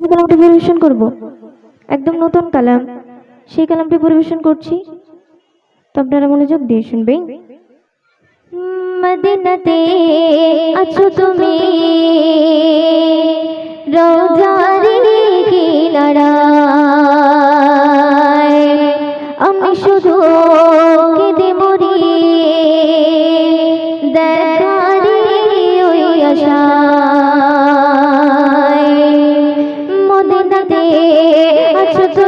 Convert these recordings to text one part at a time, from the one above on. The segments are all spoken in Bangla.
কালামটি পরিবেশন করব। একদম নতুন কালাম। সেই কালামটি পরিবেশন করছি। তো আপনারা মনোযোগ দিয়ে শুনবেন। মদিনাতে আছো তুমি। রোজারি কিনারা আমি শুধু কেঁদে মরি দেখ আছো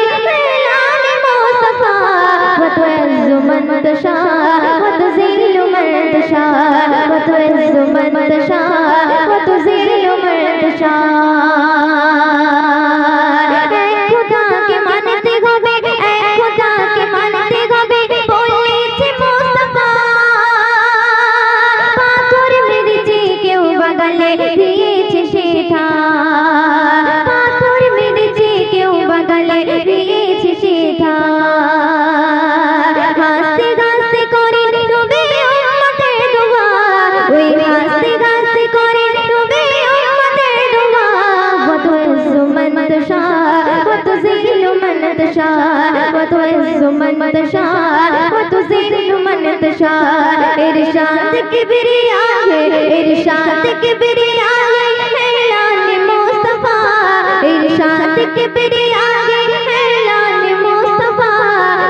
من تشاء وتذل من تشاء ارشاد کبریا ہے ارشاد کبریا ہے اعلان مصطفی ارشاد کبریا ہے اعلان مصطفی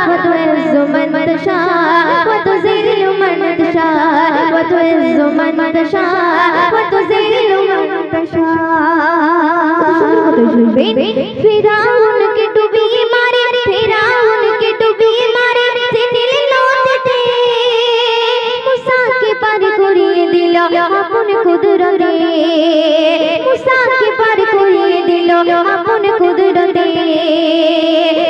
وتعز من تشاء وتذل من تشاء وتعز من تشاء وتذل من تشاء মুসাকে পার করিয়ে দিল আপন কুদরতে।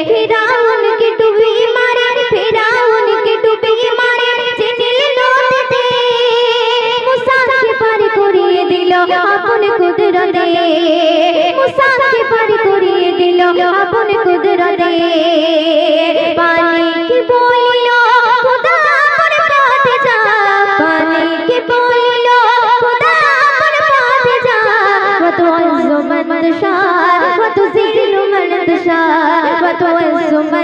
ফিরাউনকে ডুবিয়ে মারে ফিরাউনকে ডুবিয়ে মারে তিনির নদীতে। মুসাকে পার করিয়ে দিল আপন কুদরতে। মুসাকে পার করিয়ে দিল আপন কুদরতে। পানি কি বলিল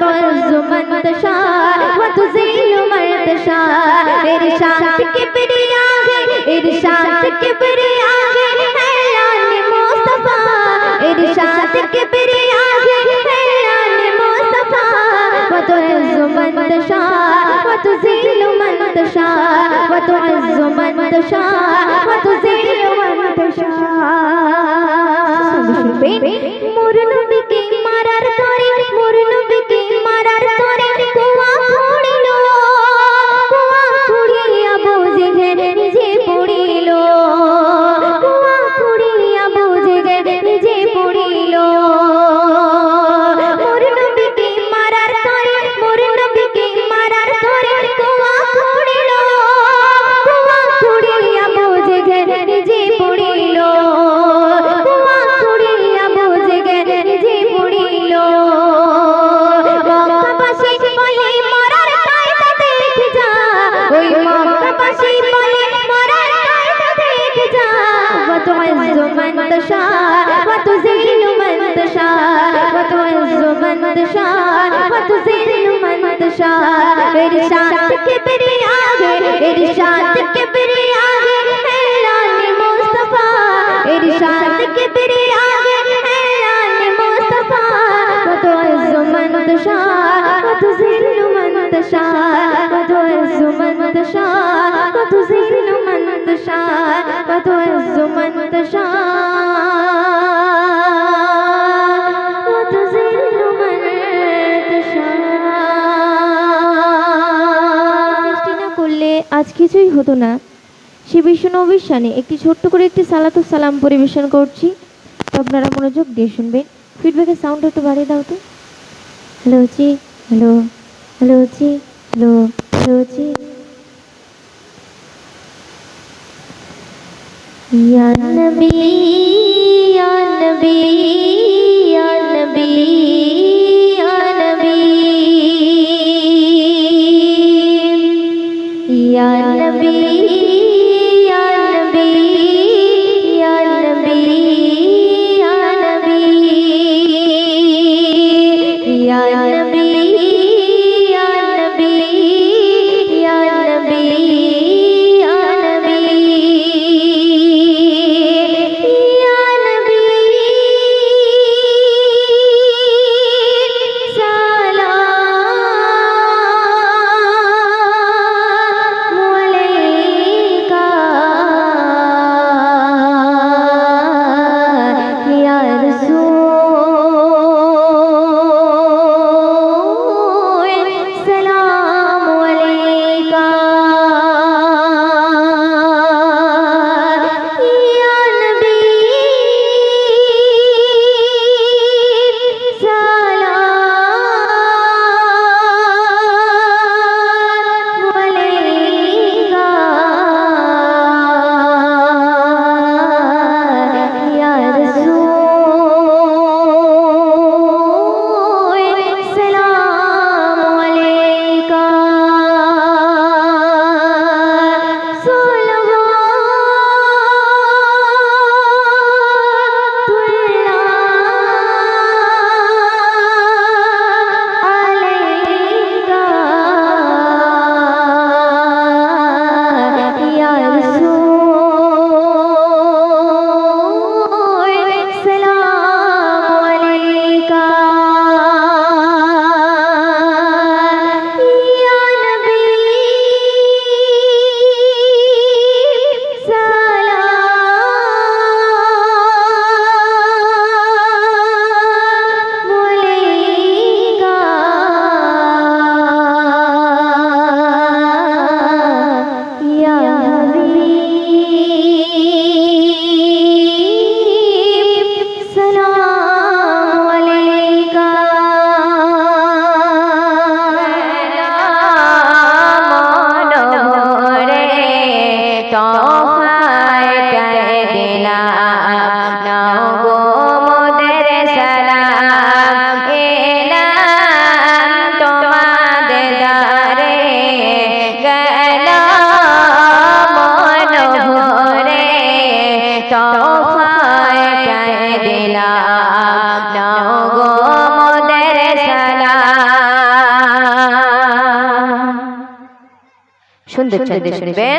तोज़ मंद शाह व तुज़ील मर्द शाह इरशाद किबरिया है इरशाद किबरिया है ऐलान मुस्तफ़ा। इरशाद किबरिया है ऐलान मुस्तफ़ा। व तोज़ मंद शाह व तुज़ील मंद शार व तोज़ मंद शाह व तुज़ील मंद शाह मुरन बादशाह इरशाद के बिरिया है इरशाद के बिरिया है ऐलान मुस्तफा इरशाद के बिरिया है ऐलान मुस्तफा कतो इज्जमंद शाह कतो जिल्लमंद शाह कतो इज्जमंद शाह कतो जिल्लमंद शाह कतो इज्जमंद शाह আজ কিছুই হতো না। সে বিষ্ণনবীর সানে একটি ছোট্ট করে একটি সালাতু সালাম পরিবেশন করছি। আপনারা মনোযোগ দিয়ে শুনবেন। ফিডব্যাকে সাউন্ড একটু বাড়িয়ে দাও তো। হ্যালো জি হ্যালো হ্যালো জি হ্যালো হ্যালো জি ইয়া নবী ইয়া নবী नबी সুন্দর চ্যানেল শুনবেন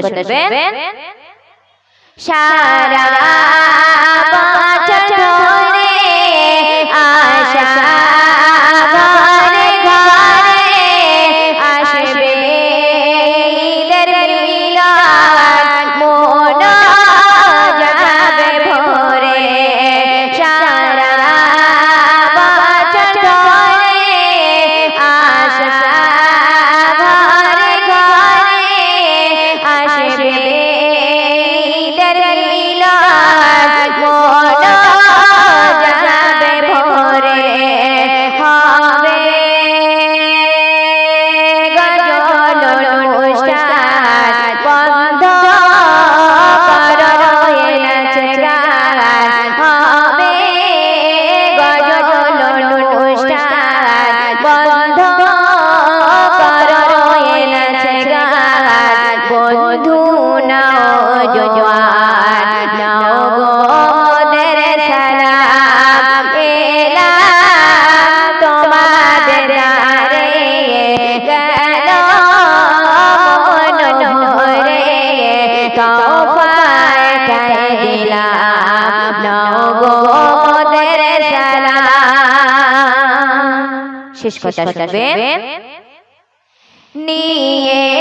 শুনবেন সারা শেষ কথা শুনবেন নিয়ে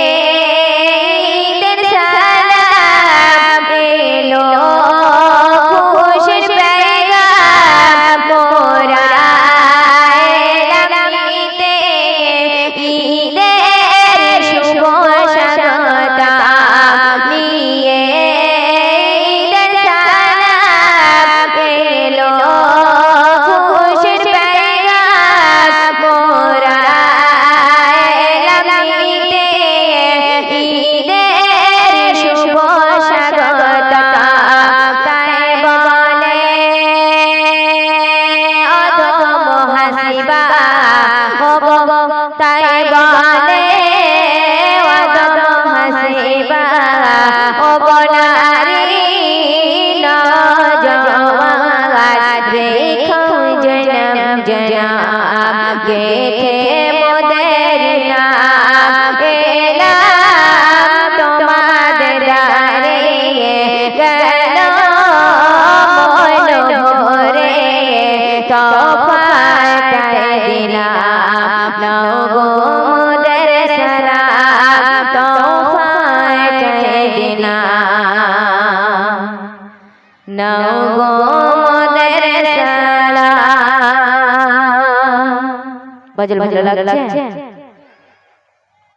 কাজের ভালো লাগছে